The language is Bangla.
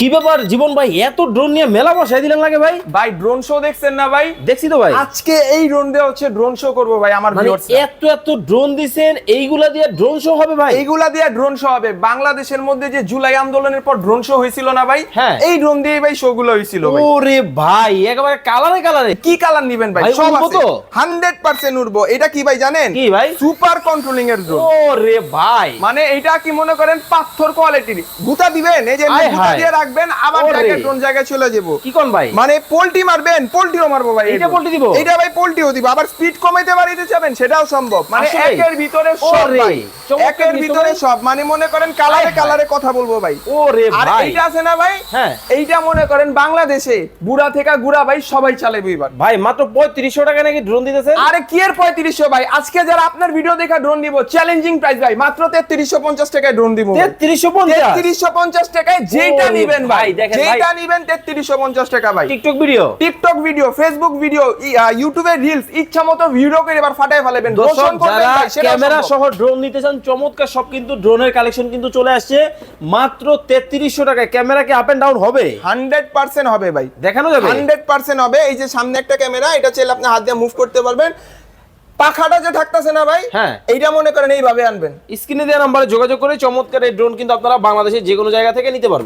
কি ব্যাপার জীবন ভাই এত ড্রোন নিয়ে মেলা বসাই দিলেন লাগে ভাই? ভাই ড্রোন শো দেখছেন না ভাই? দেখছি তো ভাই। আজকে এই ড্রোন দিয়ে হচ্ছে ড্রোন শো করব ভাই আমার মানে এত এত ড্রোন দিছেন এইগুলা দিয়ে ড্রোন শো হবে ভাই? এইগুলা দিয়ে ড্রোন শো হবে। বাংলাদেশের মধ্যে যে জুলাই আন্দোলনের পর ড্রোন শো হয়েছিল না ভাই? হ্যাঁ। এই ড্রোন দিয়ে ভাই শো গুলো হয়েছিল ভাই। ওরে ভাই একেবারে কালারে কালারে কি কালার নিবেন ভাই? সব আছে। তো? হান্ড্রেড পার্সেন্ট উঠবো এটা কি ভাই জানেন? কি ভাই? সুপার কন্ট্রোলিং এর ড্রোন ওরে ভাই। মানে এটা কি মনে করেন? পাথর কোয়ালিটির গুতা দিবেন? এই যে গুতা দিয়ে রাখবেন আবার। জায়গায় ড্রোন জায়গায় চলে যাব। কি কোন ভাই? মানে পোল্টি মারবেন পোল্টিও মারবো ভাই এইটা এই দিব? এইটা ভাই পোল্টিও দিব। আবার স্পিড কমাইতে বাড়িতে যাবেন সেটাও সম্ভব। মানে একের ভিতরে সব ভাই। একের ভিতরে। সব। মানে মনে করেন কালারে কালারে কথা বলব ভাই। ওরে আর ভাই। এইটা আছে না ভাই? হ্যাঁ। এইটা মনে করেন বাংলাদেশে বুড়া থেকে গুড়া ভাই সবাই চালাবে এবার। ভাই মাত্র পঁয়ত্রিশশো টাকা নাকি ড্রোন দিতেছেন? আরে কি এর পঁয়ত্রিশশো ভাই? আজকে যারা আপনার ভিডিও দেখা ড্রোন দিব চ্যালেঞ্জিং প্রাইস ভাই। মাত্র তেত্রিশশো পঞ্চাশ টাকায় ড্রোন দিব তেত্রিশশো পঞ্চাশ? তেত্রিশশো পঞ্চাশ টাকায় যেটা ওরে নিবেন ভাই দেখেন ভাই। যেটা নিবেন তেত্রিশশো পঞ্চাশ টাকা ভাই। TikTok video? TikTok video Facebook video ইউটিউবে রিলস ইচ্ছা মতো ভিডিও করে এবার ফাটাই ফেলাবেন। দর্শন করবেন ক্যামেরা সহ ড্রোন নিতে চান চমৎকার সব কিন্তু ড্রোনের কালেকশন কিন্তু চলে আসছে। মাত্র তেত্রিশশো টাকায়। ক্যামেরা কি আপ এন্ড ডাউন হবে? 100% হবে ভাই। দেখানো যাবে? 100% হবে। এই যে সামনে একটা ক্যামেরা এটা চাইলে আপনি হাত দিয়ে মুভ করতে পারবেন। পাখাটা যে থাকতেছে না ভাই হ্যাঁ। এইটা মনে করেন এইভাবে আনবেন। স্ক্রিনে দেওয়া নাম্বারে যোগাযোগ করে চমৎকার এই ড্রোন কিন্তু আপনারা বাংলাদেশের যে কোনো জায়গা থেকে নিতে পারবেন।